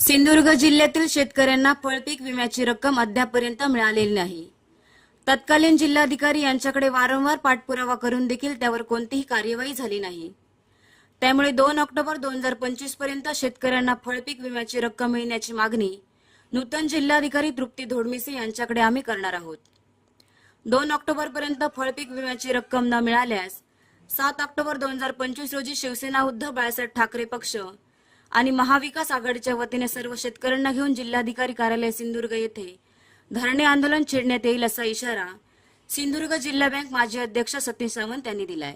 सिंधुदुर्ग जिल्ह्यातील शेतकऱ्यांना फळपीक विम्याची रक्कम अद्यापर्यंत मिळालेली नाही. तत्कालीन जिल्हाधिकारी यांच्याकडे वारंवार पाठपुरावा करून देखील त्यावर कोणतीही कार्यवाही झाली नाही. त्यामुळे दोन ऑक्टोबर दोन हजार पंचवीसपर्यंत शेतकऱ्यांना फळपीक विम्याची रक्कम मिळण्याची मागणी नूतन जिल्हाधिकारी तृप्ती धोडमिसे यांच्याकडे आम्ही करणार आहोत. दोन ऑक्टोबर पर्यंत फळपीक विम्याची रक्कम न मिळाल्यास सात ऑक्टोबर दोन हजार पंचवीस रोजी शिवसेना उद्धव बाळासाहेब ठाकरे पक्ष आणि महाविकास आघाडीच्या वतीने सर्व शेतकऱ्यांना घेऊन जिल्हाधिकारी कार्यालय सिंधुदुर्ग येथे धरणे आंदोलन छेडण्यात येईल असा इशारा सिंधुदुर्ग जिल्हा बँक माजी अध्यक्ष सतीश सावंत यांनी दिलाय.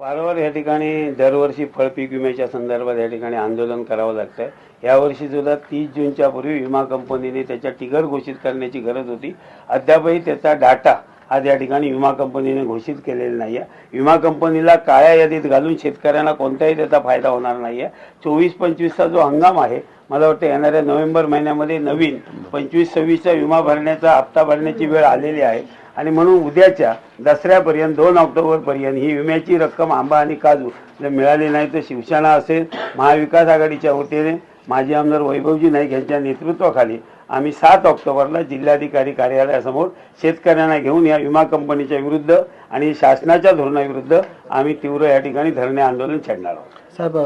वारंवार या ठिकाणी दरवर्षी फळपीक विम्याच्या संदर्भात या ठिकाणी आंदोलन करावं लागतंय. यावर्षी सुद्धा तीस जूनच्या पूर्वी विमा कंपनीने त्याच्या टिगर घोषित करण्याची गरज होती. अद्यापही त्याचा डाटा आज या ठिकाणी विमा कंपनीने घोषित केलेले नाही आहे विमा कंपनीला काळ्या यादीत घालून शेतकऱ्यांना कोणताही त्याचा फायदा होणार नाही आहे चोवीस पंचवीसचा जो हंगाम आहे मला वाटतं येणाऱ्या नोव्हेंबर महिन्यामध्ये नवीन पंचवीस सव्वीसचा विमा भरण्याचा हप्ता भरण्याची वेळ आलेली आहे. आणि म्हणून उद्याच्या दसऱ्यापर्यंत दोन ऑक्टोबरपर्यंत ही विम्याची रक्कम आंबा आणि काजू जर मिळाली नाही तर शिवसेना असेल महाविकास आघाडीच्या वतीने माजी आमदार वैभवजी नाईक यांच्या नेतृत्वाखाली आम्ही सात ऑक्टोबरला जिल्हाधिकारी कार्यालयासमोर शेतकऱ्यांना घेऊन या विमा कंपनीच्या विरुद्ध आणि शासनाच्या धोरणाविरुद्ध आम्ही तीव्र या ठिकाणी धरणे आंदोलन छेडणार आहोत साहेब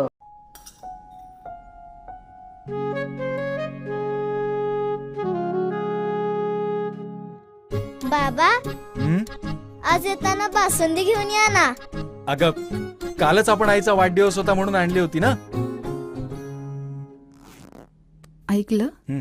बाबा हं? आज येताना बासुंदी घेऊन या ना अगं कालच आपण आईचा वाढदिवस होता म्हणून आणली होती ना ऐकलं हं.